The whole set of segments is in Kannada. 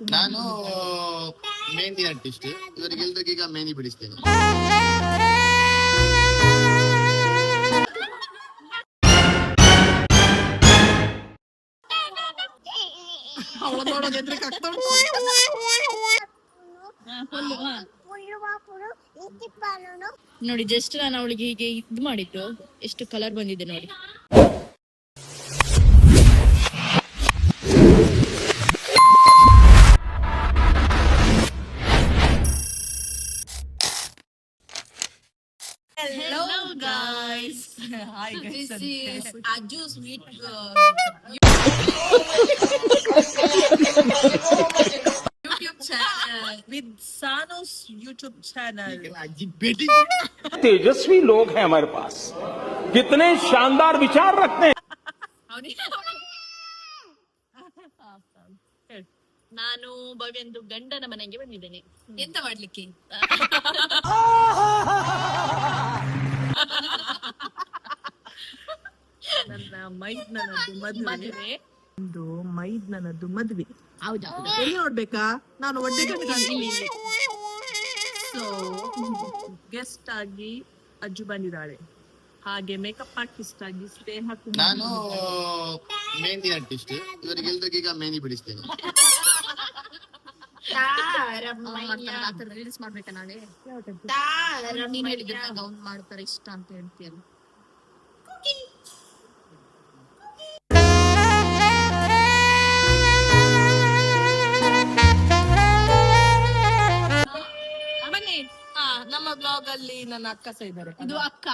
ನಾನು ಮೆಹಂದಿ ಆರ್ಟಿಸ್ಟ್ ಇವರಿಗೆ ಎಲ್ರಿಗೂ ಈಗ ಮೆಹಂದಿ ಬಿಡಿಸ್ತೇನೆ. ನೋಡಿ ಜಸ್ಟ್ ನಾನು ಅವಳಿಗೆ ಹೀಗೆ ಇದು ಮಾಡಿದ್ದು. ಎಷ್ಟು ಕಲರ್ ಬಂದಿದೆ ನೋಡಿ. is Aju Sweet. Uh, YouTube channel with Sano's YouTube channel. ಅಜ್ಜಿ ಭೇಟಿ तेजस्वी लोग हैं हमारे पास कितने शानदार विचार रखते हैं ನಾನು ಭವ್ಯಂದು ಗಂಡನ ಮನೆಗೆ ಬಂದಿದ್ದೇನೆ ಎಂತ ಮಾಡ್ಲಿಕ್ಕೆ ನನ್ನ ಮೈದ್ ನನ್ನದು ಮದುವೆ. ಒಂದು ಮೈದ್ನನದ್ದು ಮದುವೆ. ಹೌದಾ. ಎಲ್ಲಿ ನೋಡ್ಬೇಕಾ? ನಾನು ಒಡ್ಡೆ ಸೊ ಗೆಸ್ಟ್ ಆಗಿ ಅಜ್ಜು ಬಂದಿದ್ದಾಳೆ. ಹಾಗೆ ಮೇಕಪ್ ಆರ್ಟಿಸ್ಟ್ ಆಗಿ ಸ್ನೇಹ ನಾನು ಕುಮಾರ್ ಮೆಹಂದಿ ಆರ್ಟಿಸ್ಟ್ ಇವರಿಗೆ ಎಲ್ರಿಗೂ ಈಗ ಮೆಹಂದಿ ಬಿಡಿಸ್ತೇನೆ. ರೀಲ್ಸ್ ಮಾಡ್ಬೇಕಾ ನಾಳೆ? ನೀನ್ ಹೇಳಿದ್ರೆ ಗೌನ್ ಮಾಡ್ತಾರೆ ಇಷ್ಟ ಅಂತ ಹೇಳ್ತೀಯಲ್ಲ. ಬ್ಲಾಗ್ ಅಲ್ಲಿ ನನ್ನ ಅಕ್ಕ ಸಹ ಇದ್ದಾರೆ. ಇದು ಅಕ್ಕ.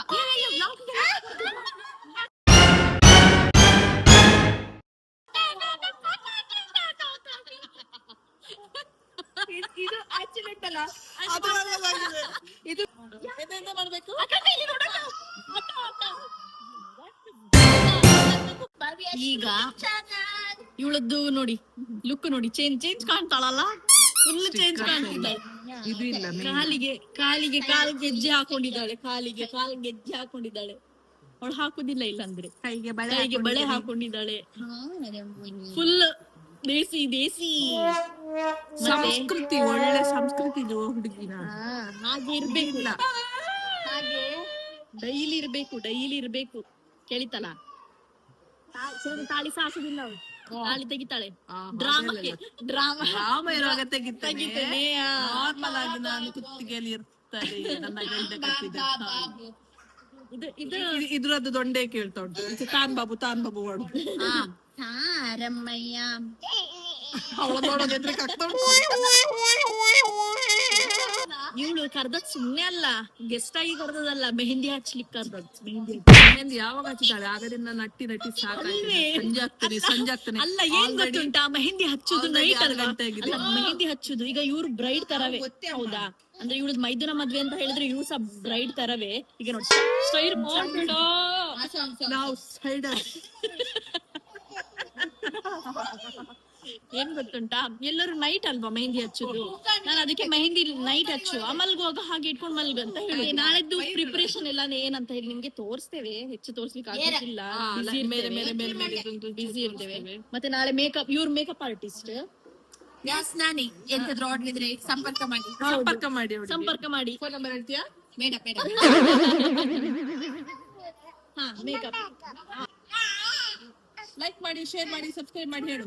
ಇದು ಆಕ್ಸಿಡೆಂಟ್ ಅಲ್ಲ? ಅದು. ಇದು ಎಂತೆಂತ ಮಾಡ್ಬೇಕು? ಈಗ ಇವಳದ್ದು ನೋಡಿ ಲುಕ್ ನೋಡಿ ಚೇಂಜ್ ಚೇಂಜ್ ಕಾಣ್ತಾಳಲ್ಲ? ಫುಲ್ ಚೇಂಜ್ ಕಾಣ್ತಿದ್ದಾಳೆ ಇದು ಇಲ್ಲ ಕಾಲಿಗೆ ಕಾಲಿಗೆ ಕಾಲ್ ಗೆಜ್ಜೆ ಹಾಕೊಂಡಿದ್ದಾಳೆ ಕಾಲಿಗೆ ಕಾಲ್ ಗೆಜ್ಜೆ ಹಾಕೊಂಡಿದ್ದಾಳೆ. ಅವಳು ಹಾಕುದಿಲ್ಲ ಇಲ್ಲ ಅಂದ್ರೆ ಕೈಗೆ ಬಳೆ ಕೈಗೆ ಬಳೆ ಹಾಕೊಂಡಿದ್ದಾಳೆ. ಫುಲ್ ದೇಸಿ ದೇಸಿ. ಸಂಸ್ಕೃತಿ ಒಳ್ಳೆ ಸಂಸ್ಕೃತಿ ಹುಡುಗಿ ನಾನು ಹಾಗೆ ಇರ್ಬೇಕಿಲ್ಲ ಹಾಗೆ ಡೈಲಿ ಇರ್ಬೇಕು ಡೈಲಿ ಇರ್ಬೇಕು. ಕೇಳಿತಲ್ಲ ತಾಳಿ ಸಾಕುದಿಲ್ಲ ಅವಳು. ತಾಳಿ ತೆಗಿತಾಳೆ ಆ, ಡ್ರಾಮಕ್ಕೆ ಡ್ರಾಮಾ ರಾಮ ಇರುವಾಗ ತೆಗಿತಾನೆ ತೆಗಿತಾನೆ, ಆ. ನಾರ್ಮಲ್ ಆಗಿ ನಾನು ಕುತ್ತಿಗೆಯಲ್ಲಿ ಇರ್ತಾರೆ ನನ್ನ ಗಂಡ ಕಟ್ಟಿದ ತಾಳಿ. ಇದು ಇದು ಇದ್- ಇದ್ರದ್ದು ದೊಂಡೆ ಕೇಳ್ತಾ ಉಂಟು ಇದು ತಾನ್ ಬಾಬು ತಾನ್ ಬಾಬು ಮಾಡು ತಾರಮ್ಮಯ್ಯ ಅವಳ ನೋಡೋದು ಎದ್ರಿಗೆ ಆಗ್ತಾ ಉಂಟು. ಇವಳು ಕರ್ದದ್ ಸುಮ್ನೆ ಅಲ್ಲ ಗೆಸ್ಟ್ ಆಗಿ ಕರ್ದದಲ್ಲ ಮೆಹಂದಿ ಹಚ್ಲಿಕ್ಕೆ ಕರ್ದದ್ ಮೆಹಂದಿ ಮೆಹಂದಿ ಯಾವಾಗ ಹಚ್ಚಿದ್ದಾಳೆ ಆಗದಿಂದ ನಟ್ಟಿ ನಟ್ಟಿ ಅಲ್ವೇ? ಸಂಜೆ ಆಗ್ತೀನಿ ಸಂಜೆ ಆಗ್ತಾನೆ. ಅಲ್ಲ ಏನ್ ಗೊತ್ತುಂಟಾ? ಮೆಹಂದಿ ಹಚ್ಚುದು ನೈಟ್ ಅಲ್ವಾ? ಆಗಿದೆ. ಅಲ್ಲ ಮೆಹಂದಿ ಹಚ್ಚುದು ಈಗ ಇವ್ರು ಬ್ರೈಡ್ ತರವೇ. ಹೌದಾ? ಅಂದ್ರೆ ಇವಳದ್ ಮೈದುನ ಮದ್ವೆ ಅಂತ ಹೇಳಿದ್ರೆ ಇವ್ರು ಸಹ ಬ್ರೈಡ್ ತರವೇ. ಈಗ ನೋಡಿ ಮಾಡ್ಬಿಡು. ನಾವು ಸೈಡ್ ಏನ್ ಗೊತ್ತುಂಟಾ? ಎಲ್ಲರೂ ನೈಟ್ ಅಲ್ವಾ ಮೆಹಂದಿ ಹಚ್ಚುದು? ನಾನು ಅದಕ್ಕೆ ಮೆಹಂದಿ ನೈಟ್ ಹಚ್ಚು. ಆ ಮಲ್ಗುವಾಗ ಹಾಗೆ ಇಟ್ಕೊಂಡು ಮಲ್ಗು ಅಂತ ಹೇಳಿ. ನಾಳೆದ್ದು ಪ್ರಿಪರೇಷನ್ ಎಲ್ಲ ಏನಂತ ಹೇಳಿ ನಿಮ್ಗೆ ತೋರಿಸ್ತೇವೆ. ಹೆಚ್ಚು ತೋರಿಸ್ಲಿಕ್ಕೆ ಆಗೋದಿಲ್ಲ. ಮೇಲೆ ಮೇಲೆ ಮೇಲೆ ಮೇಲೆ ಇದೊಂದು ಬಿಸಿ ಇರ್ತೇವೆ. ಮತ್ತೆ ನಾಳೆ ಮೇಕಪ್ ಇವ್ರ ಮೇಕಪ್ ಆರ್ಟಿಸ್ಟ್ ನಾನಿ. ಎಂತಾದ್ರೂ ಆರ್ಡರ್ ಇದ್ರೆ ಸಂಪರ್ಕ ಮಾಡಿ. ಸಂಪರ್ಕ ಮಾಡಿ ಸಂಪರ್ಕ ಮಾಡಿ. ಫೋನ್ ನಂಬರ್ ಹೇಳ್ತೀಯಾ? ಬೇಡ ಬೇಡ. ಹಾ ಮೇಕಪ್ ಲೈಕ್ ಮಾಡಿ ಶೇರ್ ಮಾಡಿ ಸಬ್ಸ್ಕ್ರೈಬ್ ಮಾಡಿ ಹೇಳು.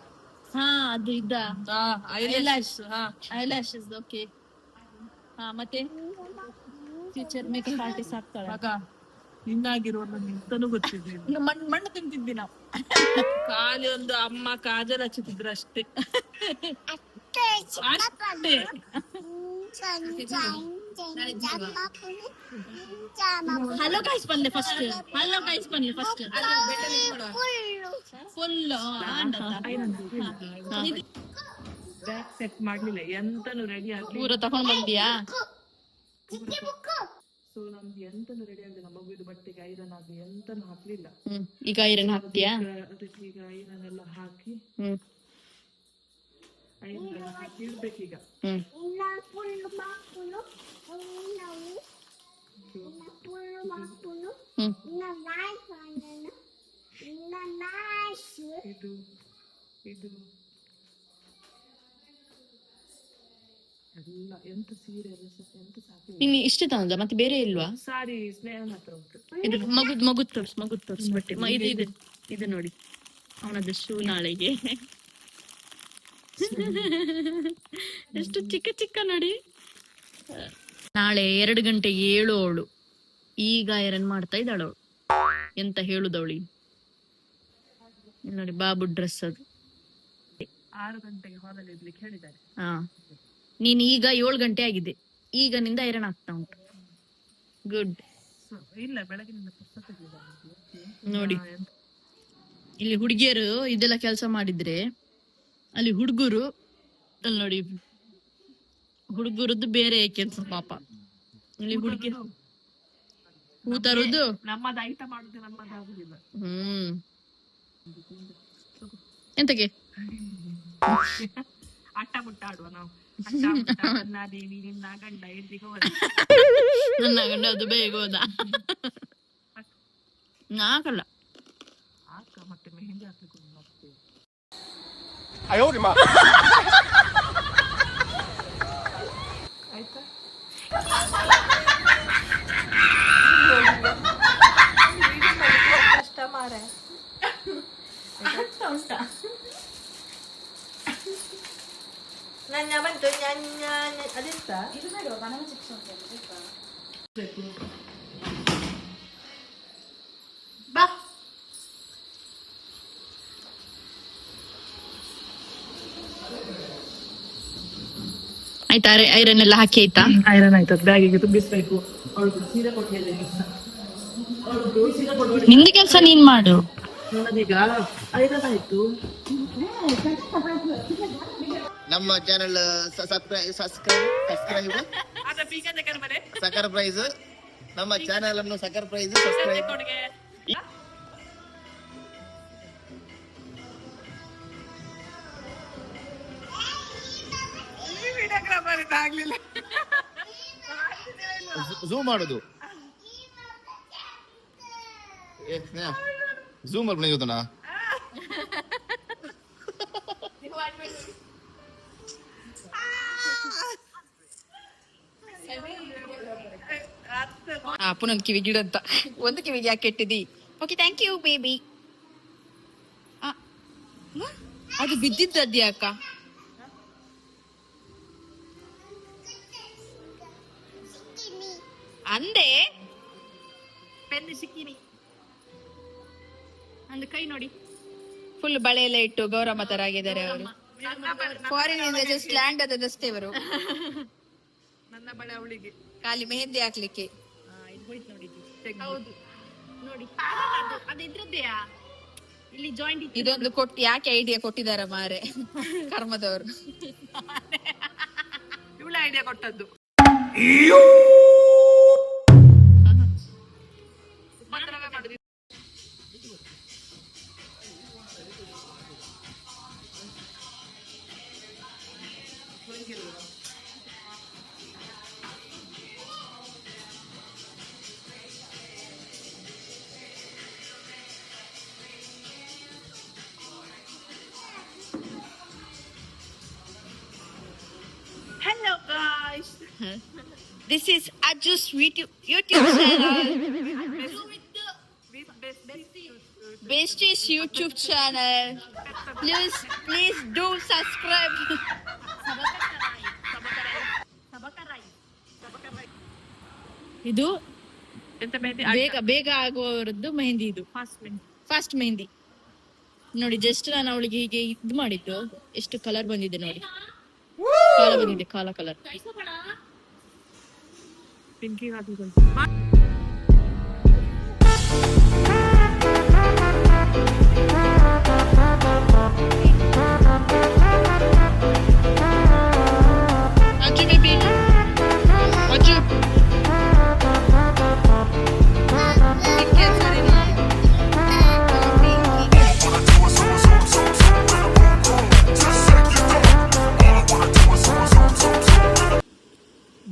ಹಾ ಅದು ಇದ್ದ. ಐಲ್ಯಾಶ್ ಹಾ. ಐಲ್ಯಾಶಸ್ ಓಕೆ ಹಾ ಮತ್ತೆ? ಫ್ಯೂಚರ್ ಮೇಕಪ್ ಆರ್ಟಿಸ್ಟ್ ಆಗ್ತಾಳೆ. ಮಗ ನಿನ್ನಾಗಿರೋ ನಿಂತನೂ ಗೊತ್ತಿದ್ದೆ ಮಣ್ಣು ಮಣ್ಣು ತಿಂತಿದ್ವಿ ನಾವು. ಖಾಲಿ ಒಂದು ಅಮ್ಮ ಕಾಜಲ್ ಹಚ್ಚುತ್ತಿದ್ರು ಅಷ್ಟೇ. ಅಷ್ಟೇ ಹಲೋ ಕಾಯಿಸ್ ಬಂದೆ ಫಸ್ಟ್ ಹಲೋ ಗೈಸ್ ಬಂದೆ ಫಸ್ಟ್ ಫುಲ್ ಬ್ಯಾಗ್ ಸೆಟ್ ಮಾಡ್ಲಿಲ್ಲ ಎಂತನು ರೆಡಿ ಆಗ್ಲಿ ಪೂರ ತಗೊಂಡ್ ಬಂದಿಯಾ? ಸೊ ನಮ್ದು ಎಂತನು ರೆಡಿ ಆಗ್ಲಿಲ್ಲ ಮಗುವಿದ ಬಟ್ಟೆಗೆ ಐರನ್ ಆಗ್ಲಿ ಎಂತನು ಹಾಕ್ಲಿಲ್ಲ. ಈಗ ಐರನ್ ಹಾಕ್ತಿಯಾ? ಅದಕ್ಕೆ ಈಗ ಐರನ್ ಎಲ್ಲ ಹಾಕಿ ಐರನ್ ಹಾಕಿ ಇಡ್ಬೇಕೀಗ ಇದು ಇದು ಎಲ್ಲ ಎಂತ ಇನ್ನು ಇಷ್ಟೇ ತಂದ ಮತ್ತೆ ಬೇರೆ ಇಲ್ವಾ? ಸಾರಿ ಸ್ನೇಹ ಮಾತ್ರ ಉಂಟು. ಇದು ಮಗುದ್ ಮಗುದ್ ತೋರ್ಸ್ ಮಗುದ್ ತೋರ್ಸ್. ಬಟ್ಟೆ ಮ- ಇದು ಇದು ಇದು ನೋಡಿ. ಅವನದ್ದು ಶೂ ನಾಳೆಗೆ. ಎಷ್ಟು ಚಿಕ್ಕ ಚಿಕ್ಕ ನೋಡಿ. ನಾಳೆ ಎರಡು ಗಂಟೆ ಏಳು ಅವಳು ಈಗ ಐರನ್ ಮಾಡ್ತಾ ಇದ್ದಾಳು ಅವಳು ಎಂತ ಹೇಳುದವಳಿ? ನೋಡಿ ಬಾಬು ಡ್ರೆಸ್ ಅದು. ಆರು ಗಂಟೆಗೆ ಹಾಲಲ್ಲಿ ಇರ್ಲಿಕ್ಕೆ ಹೇಳಿದ್ದಾರೆ. ಹಾ. ನೀನ್ ಈಗ ಏಳು ಗಂಟೆ ಆಗಿದೆ. ಈಗ ನಿಂದ ಐರನ್ ಆಗ್ತಾ ಉಂಟು. ಗುಡ್ ಇಲ್ಲ ಬೆಳಗಿನಿಂದ ಪುಸ್ತಕ ನೋಡಿ. ಇಲ್ಲಿ ಹುಡುಗಿಯರು ಇದೆಲ್ಲ ಕೆಲಸ ಮಾಡಿದ್ರೆ ಅಲ್ಲಿ ಹುಡುಗರು ಅಲ್ಲಿ ನೋಡಿ ಹುಡುಗರದ್ದು ಬೇರೆ ಕೆಲಸ ಪಾಪ. ಇಲ್ಲಿ ಹುಡುಗಿ ಹೂ ತರುದು ನಮ್ಮದಾಯ್ತ ಮಾಡುದು ನಮ್ಮದಾಗುದಿಲ್ಲ ಹ್ಮ್. ಎಂತಕ್ಕೆ ಅಟ್ಟ ಮುಟ್ಟ ಆಡುವ ನಾವು. ನನ್ನ ದೇವಿ ನಿನ್ನ ಗಂಡ ಎಲ್ಲಿಗೆ ಹೋದ? ನನ್ನ ಗಂಡ ಅದು ಬೇಗ ಹೋದ. ನಾಕಲ್ಲ ಆಕ ಮತ್ತೆ ಮೆಹಂದಿ ಹಾಕ್ಲಿಕ್ಕೆ ಮತ್ತೆ. 哎 ನನ್ನ ಬಂತು ನನ್ನ ಅದೆಂತ ಬಾ ಆಯ್ತಾ ಐರನ್ ಎಲ್ಲ ಹಾಕಿ ಆಯ್ತಾ? ಐರನ್ ಆಯ್ತು. ಬ್ಯಾಗಿಗೆ ತುಂಬಿಸ್ಬೇಕು. ಅವಳು ಸೀರೆ ಕೊಟ್ಟು ಹೇಳಿದ್ದೀನಿ ಅವಳು ಸೀರೆ ಕೊಡುವ ನಿಂದ ಕೆಲಸ ನೀನ್ ಮಾಡು. ನಮ್ಮ ಚಾನೆಲ್ ಸಬ್ಸ್ಕ್ರೈಬ್ ಸಕರ್ ಪ್ರೈಸ್ ನಮ್ಮ ಚಾನೆಲ್ ಅನ್ನು surprise subscribe zoom videographer zoom ಮಾಡೋದು ಝೂಮ್ ಮಾಡಿ ಬಂದಿರೋದಣ್ಣ ಆ ಕಿವಿ ಗಿಡ ಅಂತ. ಒಂದು ಕಿವಿಗೆ ಯಾಕೆ ಕೆಟ್ಟಿದಿ? ಓಕೆ ಥ್ಯಾಂಕ್ ಯು ಬೇಬಿ ಅದು ಬಿದ್ದಿದ್ದದ್ದಿ ಅಕ್ಕ ಅಂದೆ ಪೆನ್ ಸಿಕ್ಕಿನಿ. ಅಂದ ಕೈ ನೋಡಿ. ಫುಲ್ ಬಳೆ ಎಲ್ಲ ಇಟ್ಟು ಗೌರಮ್ಮ ತರ ಆಗಿದ್ದಾರೆ ಅವರು. ಫಾರಿನ್ ಇಂದ ಜಸ್ಟ್ ಲ್ಯಾಂಡ್ ಆದದಷ್ಟೇ ಅವರು ನನ್ನ ಬಳೆ ಅವಳಿಗೆ. ಖಾಲಿ ಮೆಹಂದಿ ಹಾಕ್ಲಿಕ್ಕೆ. ಹೌದು. ನೋಡಿ. ಅದು ಇದ್ರದ್ದೆಯಾ? ಇಲ್ಲಿ ಜಾಯಿಂಟ್ ಇದೊಂದು ಕೊಟ್ಟು ಯಾಕೆ ಐಡಿಯಾ ಕೊಟ್ಟಿದ್ದಾರೆ ಮಾರೆ? ಕರ್ಮದವರು. ಇವಳ ಐಡಿಯಾ ಕೊಟ್ಟದ್ದು. Hello guys. this is Aju's YouTube YouTube channel. Besties YouTube channel. Please please do subscribe. ಇದು ಎಂತ ಮೆಹಂದಿ ಬೇಗ ಬೇಗ ಆಗುವವರದ್ದು ಮೆಹಂದಿ ಇದು. ಫಾಸ್ಟ್ ಮೆಹಂದಿ ಫಾಸ್ಟ್ ಮೆಹಂದಿ ನೋಡಿ ಜಸ್ಟ್ ನಾನು ಅವಳಿಗೆ ಹೀಗೆ ಇದು ಮಾಡಿದ್ದು. ಎಷ್ಟು ಕಲರ್ ಬಂದಿದೆ ನೋಡಿ. ಕಾಲ ಬಂದಿದೆ ಕಾಲ ಕಲರ್ ಹಾಕಿಕೊಂಡು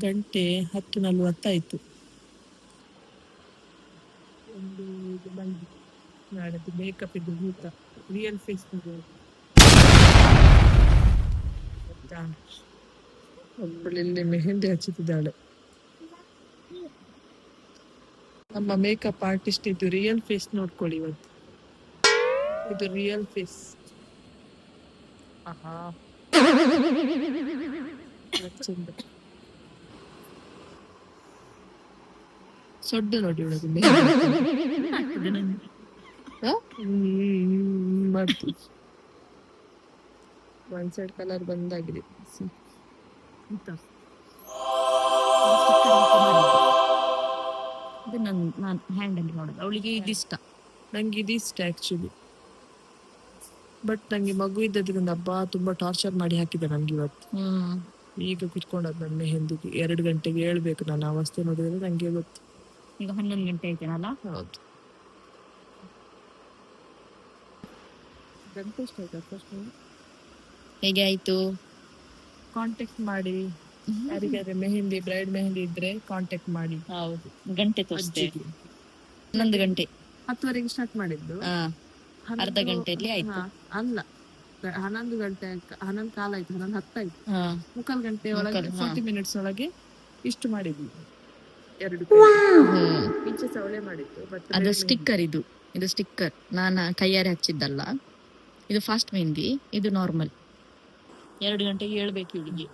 ಗಂಟೆ ಹತ್ತು ನಲ್ವತ್ತಾಯ್ತು. ಒಂದು ನಾಡದ್ದು ಮೇಕಪ್ ಇದು ಭೂತ ರಿಯಲ್ ಫೇಸ್ ಒಬ್ಬಳಲ್ಲಿ ಮೆಹಂದಿ ಹಚ್ಚುತ್ತಿದ್ದಾಳೆ ನಮ್ಮ ಮೇಕಪ್ ಆರ್ಟಿಸ್ಟ್ ಇದು ರಿಯಲ್ ಫೇಸ್ ನೋಡ್ಕೊಳ್ಳಿ ಇವತ್ತು. ಇದು ರಿಯಲ್ ಫೇಸ್ ಆಹಾ. ಚಂದ ಸೊಡ್ಡು ನೋಡಿ ಇವಳದು ಮಾಡ್ತೀವಿ ಒನ್ ಸೈಡ್ ಕಲರ್ ಬಂದಾಗಿದೆ. ಇದು ನನ್ ನಾನು ಹ್ಯಾಂಡ್ ಅಲ್ಲಿ ನೋಡುದು ಅವಳಿಗೆ ಇದಿಷ್ಟ ನಂಗೆ ಇದಿಷ್ಟ ಆಕ್ಚುಲಿ ಬಟ್ ನಂಗೆ ಮಗು ಇದ್ದದ್ರಿಂದ ಹಬ್ಬ ತುಂಬಾ ಟಾರ್ಚರ್ ಮಾಡಿ ಹಾಕಿದೆ ನಂಗೆ ಇವತ್ತು. ಹ್ಮ್. ಈಗ ಕುತ್ಕೊಂಡದ್ ನನ್ನ ಮೆಹಂದಿಗೆ ಎರಡು ಗಂಟೆಗೆ ಹೇಳ್ಬೇಕು ನನ್ನ ಅವಸ್ಥೆ ನೋಡಿದ್ರೆ ನಂಗೆ ಗೊತ್ತು. ಈಗ ಹನ್ನೊಂದು ಗಂಟೆ ಆಯ್ತೇನಲ್ಲ? ಹೌದು. ಹೇಗೆ ಆಯ್ತು? ಕಾಂಟ್ಯಾಕ್ಟ್ ಮಾಡಿ. ಯಾರಿಗಾದ್ರೆ ಮೆಹಂದಿ ಬ್ರೈಡ್ ಮೆಹಂದಿ ಇದ್ರೆ ಕಾಂಟ್ಯಾಕ್ಟ್ ಮಾಡಿ. ಹೌದು. ಗಂಟೆ ತೋರಿಸ್ತೀವಿ. ಹನ್ನೊಂದು ಗಂಟೆ. ಹತ್ತುವರೆಗೆ ಸ್ಟಾರ್ಟ್ ಮಾಡಿದ್ದು. ಅರ್ಧ ಗಂಟೆಯಲ್ಲಿ ಆಯ್ತು. ಅಲ್ಲ. ಹನ್ನೊಂದು ಗಂಟೆ ಹನ್ನೊಂದು ಕಾಲ ಆಯ್ತು. ಹನ್ನೊಂದು ಹತ್ತಾಯ್ತು ಮುಕ್ಕಾಲ್ ಗಂಟೆ ಒಳಗೆ ಫೋರ್ಟಿ ಮಿನಿಟ್ಸ್ ಒಳಗೆ ಇಷ್ಟು ಮಾಡಿದ್ವಿ. ಎರಡು. ಈಚೆ ಸವಳೆ ಮಾಡಿದ್ದು ಬಟ್ ಅದು ಸ್ಟಿಕ್ಕರ್ ಇದು. ಇದು ಸ್ಟಿಕ್ಕರ್ ನಾನು ಕೈಯಾರೆ ಹಚ್ಚಿದ್ದಲ್ಲ. ಇದು ಫಾಸ್ಟ್ ಮೆಹಂದಿ ಇದು ನಾರ್ಮಲ್ ಎರಡು ಗಂಟೆಗೆ ಹೇಳ್ಬೇಕು ಇವಳಿಗೆ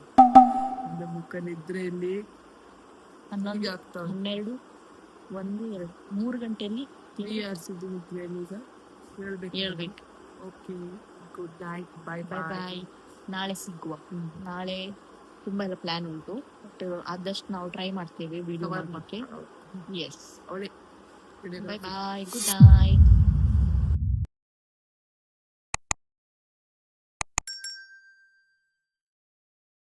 ಮುಖ ನಿದ್ರೆಯಲ್ಲಿ ಹನ್ನೊಂದು ಆಗ್ತಾ. ಹನ್ನೆರಡು ಒಂದು ಎರಡು ಮೂರು ಗಂಟೆಯಲ್ಲಿ ಇದು ನಿದ್ರೆಯಲ್ಲಿ ಈಗ? ಹೇಳ್ಬೇಕು. ಹೇಳ್ಬೇಕು. Okay good night bye bye bye bye ನಾಳೆ ಸಿಗುವ. ನಾಳೆ ತುಂಬಾ ಎಲ್ಲ ಪ್ಲಾನ್ ಉಂಟು. ಬಟ್ ಆದಷ್ಟು ನಾವು ಟ್ರೈ ಮಾಡ್ತೇವೆ ವಿಡಿಯೋ ಮಾಡಲಿಕ್ಕೆ yes bye bye good night